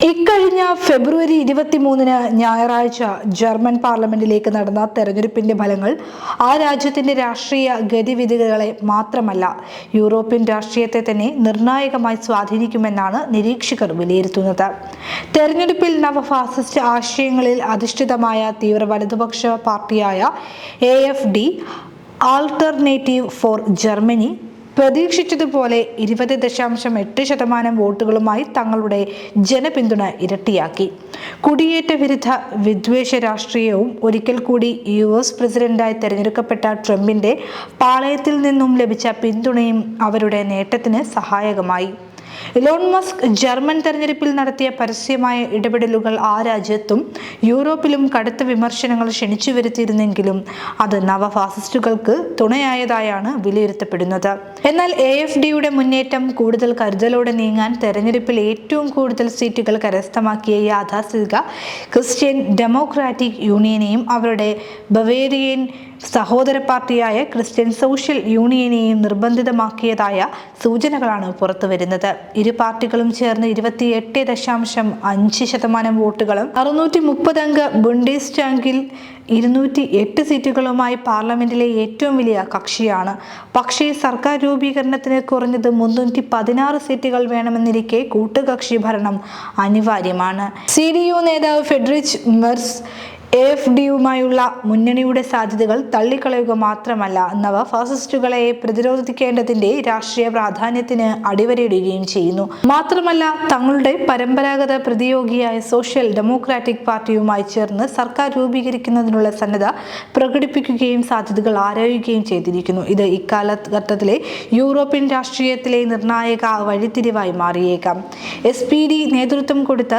ഇക്കഴിഞ്ഞ ഫെബ്രുവരി ഇരുപത്തിമൂന്നിന് ഞായറാഴ്ച ജർമ്മൻ പാർലമെന്റിലേക്ക് നടന്ന തെരഞ്ഞെടുപ്പിന്റെ ഫലങ്ങൾ ആ രാജ്യത്തിന്റെ രാഷ്ട്രീയ ഗതിവിധികളെ മാത്രമല്ല യൂറോപ്യൻ രാഷ്ട്രീയത്തെ തന്നെ നിർണായകമായി സ്വാധീനിക്കുമെന്നാണ് നിരീക്ഷകർ വിലയിരുത്തുന്നത്. തെരഞ്ഞെടുപ്പിൽ നവഫാസിസ്റ്റ് ആശയങ്ങളിൽ അധിഷ്ഠിതമായ തീവ്ര വലതുപക്ഷ പാർട്ടിയായ A F D alternative for Germany പ്രതീക്ഷിച്ചതുപോലെ ഇരുപത് ദശാംശം എട്ട് ശതമാനം വോട്ടുകളുമായി തങ്ങളുടെ ജനപിന്തുണ ഇരട്ടിയാക്കി. കുടിയേറ്റ വിരുദ്ധ വിദ്വേഷ രാഷ്ട്രീയവും ഒരിക്കൽ കൂടി യു എസ് പ്രസിഡന്റായി തെരഞ്ഞെടുക്കപ്പെട്ട ട്രംപിന്റെ പാളയത്തിൽ നിന്നും ലഭിച്ച പിന്തുണയും അവരുടെ നേട്ടത്തിന് സഹായകമായി. ഇലോൺ മസ്ക് ജർമ്മൻ തെരഞ്ഞെടുപ്പിൽ നടത്തിയ പരസ്യമായ ഇടപെടലുകൾ ആ രാജ്യത്തും യൂറോപ്പിലും കടുത്ത വിമർശനങ്ങൾ ക്ഷണിച്ചു വരുത്തിയിരുന്നെങ്കിലും അത് നവഫാസിസ്റ്റുകൾക്ക് തുണയായതായാണ് വിലയിരുത്തപ്പെടുന്നത്. എന്നാൽ എ എഫ് ഡിയുടെ മുന്നേറ്റം കൂടുതൽ കരുതലോടെ നീങ്ങാൻ തെരഞ്ഞെടുപ്പിൽ ഏറ്റവും കൂടുതൽ സീറ്റുകൾ കരസ്ഥമാക്കിയ യാഥാസ്ഥിതിക ക്രിസ്ത്യൻ ഡെമോക്രാറ്റിക് യൂണിയനെയും അവരുടെ ബവേറിയൻ സഹോദര പാർട്ടിയായ ക്രിസ്ത്യൻ സോഷ്യൽ യൂണിയനെയും നിർബന്ധിതമാക്കിയതായ സൂചനകളാണ് പുറത്തുവരുന്നത്. ഇരു പാർട്ടികളും ചേർന്ന് ഇരുപത്തിയെട്ട് ദശാംശം അഞ്ച് ശതമാനം വോട്ടുകളും അറുന്നൂറ്റി മുപ്പത് അംഗ ബുണ്ടേസ്റ്റാങ്കിൽ ഇരുന്നൂറ്റി എട്ട് സീറ്റുകളുമായി പാർലമെന്റിലെ ഏറ്റവും വലിയ കക്ഷിയാണ്. പക്ഷേ സർക്കാർ രൂപീകരണത്തിന് കുറഞ്ഞത് മുന്നൂറ്റി പതിനാറ് സീറ്റുകൾ വേണമെന്നിരിക്കെ കൂട്ടുകക്ഷി ഭരണം അനിവാര്യമാണ്. സി ഡി യു നേതാവ് ഫെഡറിച്ച് മെർസ് എഫ് ഡിയുമായുള്ള മുന്നണിയുടെ സാധ്യതകൾ തള്ളിക്കളയുക മാത്രമല്ല നവ ഫാസിസ്റ്റുകളെ പ്രതിരോധിക്കേണ്ടതിന്റെ രാഷ്ട്രീയ പ്രാധാന്യത്തിന് അടിവരയിടുകയും ചെയ്യുന്നു. മാത്രമല്ല തങ്ങളുടെ പരമ്പരാഗത പ്രതിയോഗിയായ സോഷ്യൽ ഡെമോക്രാറ്റിക് പാർട്ടിയുമായി ചേർന്ന് സർക്കാർ രൂപീകരിക്കുന്നതിനുള്ള സന്നദ്ധ പ്രകടിപ്പിക്കുകയും സാധ്യതകൾ ആരായുകയും ചെയ്തിരിക്കുന്നു. ഇത് ഇക്കാലഘട്ടത്തിലെ യൂറോപ്യൻ രാഷ്ട്രീയത്തിലെ നിർണായക വഴിത്തിരിവായി മാറിയേക്കാം. എസ് നേതൃത്വം കൊടുത്ത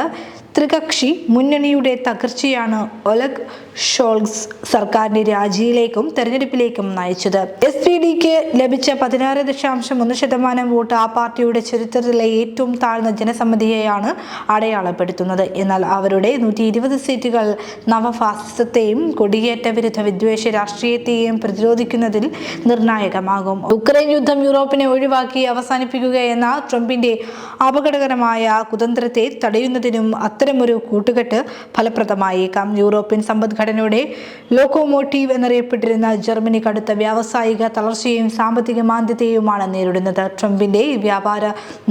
ത്രികക്ഷി മുന്നണിയുടെ തകർച്ചയാണ് ഒലഗ് ഷോൾസ് സർക്കാരിന്റെ രാജിയിലേക്കും തെരഞ്ഞെടുപ്പിലേക്കും നയിച്ചത്. എസ് പി ഡിക്ക് ലഭിച്ച പതിനാറ് ദശാംശം ഒന്ന് ശതമാനം വോട്ട് ആ പാർട്ടിയുടെ ചരിത്രത്തിലെ ഏറ്റവും താഴ്ന്ന ജനസമ്മതിയെയാണ് അടയാളപ്പെടുത്തുന്നത്. എന്നാൽ അവരുടെ നൂറ്റി ഇരുപത് സീറ്റുകൾ നവഫാസിസത്തെയും കൊടിയേറ്റ വിരുദ്ധ വിദ്വേഷ രാഷ്ട്രീയത്തെയും പ്രതിരോധിക്കുന്നതിൽ നിർണായകമാകും. ഉക്രൈൻ യുദ്ധം യൂറോപ്പിനെ ഒഴിവാക്കി അവസാനിപ്പിക്കുക എന്ന ട്രംപിന്റെ അപകടകരമായ കുതന്ത്രത്തെ തടയുന്നതിനും അത്തരമൊരു കൂട്ടുകെട്ട് ഫലപ്രദമായേക്കാം. യൂറോപ്യൻ സമ്പദ്ഘടനയുടെ ലോക്കോമോട്ടീവ് എന്നറിയപ്പെട്ടിരുന്ന ജർമ്മനി കടുത്ത വ്യാവസായിക തളർച്ചയും സാമ്പത്തിക മാന്ദ്യതയുമാണ് നേരിടുന്നത്. ട്രംപിന്റെ വ്യാപാര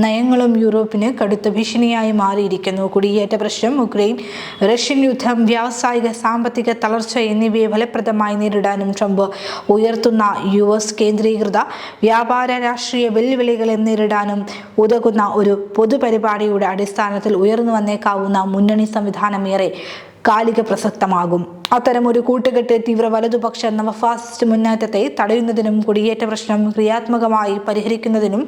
നയങ്ങളും യൂറോപ്പിന് കടുത്ത ഭീഷണിയായി മാറിയിരിക്കുന്നു. കുടിയേറ്റ പ്രശ്നം ഉക്രൈൻ റഷ്യൻ യുദ്ധം വ്യാവസായിക സാമ്പത്തിക തളർച്ച എന്നിവയെ ഫലപ്രദമായി നേരിടാനും ട്രംപ് ഉയർത്തുന്ന യു എസ് കേന്ദ്രീകൃത വ്യാപാര രാഷ്ട്രീയ വെല്ലുവിളികളെ നേരിടാനും ഉതകുന്ന ഒരു പൊതുപരിപാടിയുടെ അടിസ്ഥാനത്തിൽ ഉയർന്നു വന്നേക്കാവുന്ന മുന്നണി സംവിധാനം ഏറെ കാലിക പ്രസക്തമാകും. അത്തരം ഒരു കൂട്ടുകെട്ട് തീവ്ര വലതുപക്ഷ നവഫാസിസ്റ്റ് മുന്നേറ്റത്തെ തടയുന്നതിനും കുടിയേറ്റ പ്രശ്നം ക്രിയാത്മകമായി പരിഹരിക്കുന്നതിനും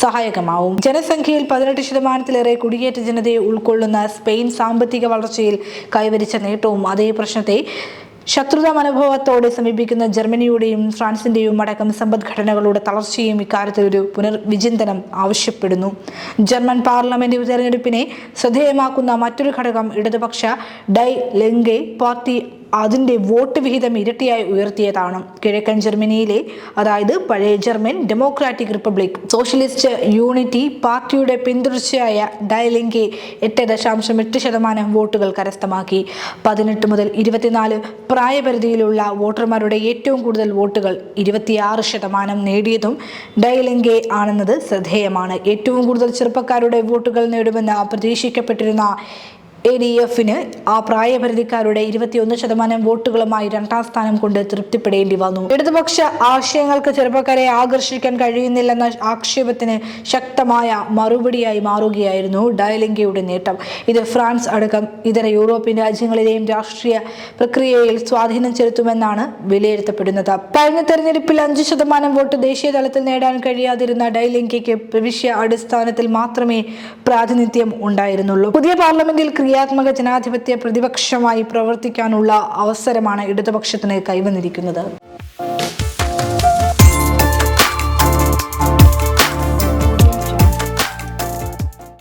സഹായകമാവും. ജനസംഖ്യയിൽ പതിനെട്ട് ശതമാനത്തിലേറെ കുടിയേറ്റ ജനതയെ ഉൾക്കൊള്ളുന്ന സ്പെയിൻ സാമ്പത്തിക വളർച്ചയിൽ കൈവരിച്ച നേട്ടവും അതേ പ്രശ്നത്തെ ശത്രുതാ മനോഭാവത്തോടെ സമീപിക്കുന്ന ജർമ്മനിയുടെയും ഫ്രാൻസിന്റെയും അടക്കം സമ്പദ്ഘടനകളുടെ തളർച്ചയും ഇക്കാര്യത്തിൽ ഒരു പുനർവിചിന്തനം ആവശ്യപ്പെടുന്നു. ജർമ്മൻ പാർലമെന്റ് തെരഞ്ഞെടുപ്പിനെ ശ്രദ്ധേയമാക്കുന്ന മറ്റൊരു ഘടകം ഇടതുപക്ഷ ഡൈ ലെങ്കെ പാർട്ടി അതിന്റെ വോട്ട് വിഹിതം ഇരട്ടിയായി ഉയർത്തിയതാണ്. കിഴക്കൻ ജർമ്മനിയിലെ അതായത് പഴയ German Democratic Republic socialist unity പാർട്ടിയുടെ പിന്തുടർച്ചയായ ഡയലിംഗെ എട്ട് ദശാംശം എട്ട് ശതമാനം വോട്ടുകൾ കരസ്ഥമാക്കി. പതിനെട്ട് മുതൽ ഇരുപത്തിനാല് പ്രായപരിധിയിലുള്ള വോട്ടർമാരുടെ ഏറ്റവും കൂടുതൽ വോട്ടുകൾ ഇരുപത്തിയാറ് ശതമാനം നേടിയതും ഡയലിംഗെ ആണെന്നത് ശ്രദ്ധേയമാണ്. ഏറ്റവും കൂടുതൽ ചെറുപ്പക്കാരുടെ വോട്ടുകൾ നേടുമെന്ന് പ്രതീക്ഷിക്കപ്പെട്ടിരുന്ന എ ഡി എഫിന് ആ പ്രായപരിധിക്കാരുടെ ഇരുപത്തിയൊന്ന് ശതമാനം വോട്ടുകളുമായി രണ്ടാം സ്ഥാനം കൊണ്ട് തൃപ്തിപ്പെടേണ്ടി വന്നു. ഇടതുപക്ഷ ആശയങ്ങൾക്ക് ചെറുപ്പക്കാരെ ആകർഷിക്കാൻ കഴിയുന്നില്ലെന്ന ആക്ഷേപത്തിന് ശക്തമായ മറുപടിയായി മാറുകയായിരുന്നു ഡയലിംഗയുടെ നേട്ടം. ഇത് ഫ്രാൻസ് അടക്കം ഇതര യൂറോപ്യൻ രാജ്യങ്ങളിലെയും രാഷ്ട്രീയ പ്രക്രിയയിൽ സ്വാധീനം ചെലുത്തുമെന്നാണ് വിലയിരുത്തപ്പെടുന്നത്. കഴിഞ്ഞ തെരഞ്ഞെടുപ്പിൽ അഞ്ച് ശതമാനം വോട്ട് ദേശീയ തലത്തിൽ നേടാൻ കഴിയാതിരുന്ന ഡൈലിംഗയ്ക്ക് പ്രവിശ്യ അടിസ്ഥാനത്തിൽ മാത്രമേ പ്രാതിനിധ്യം ഉണ്ടായിരുന്നുള്ളൂ. പുതിയ പാർലമെന്റിൽ ക്രിയാത്മക ജനാധിപത്യ പ്രതിപക്ഷമായി പ്രവർത്തിക്കാനുള്ള അവസരമാണ് ഇടതുപക്ഷത്തിന് കൈവന്നിരിക്കുന്നത്.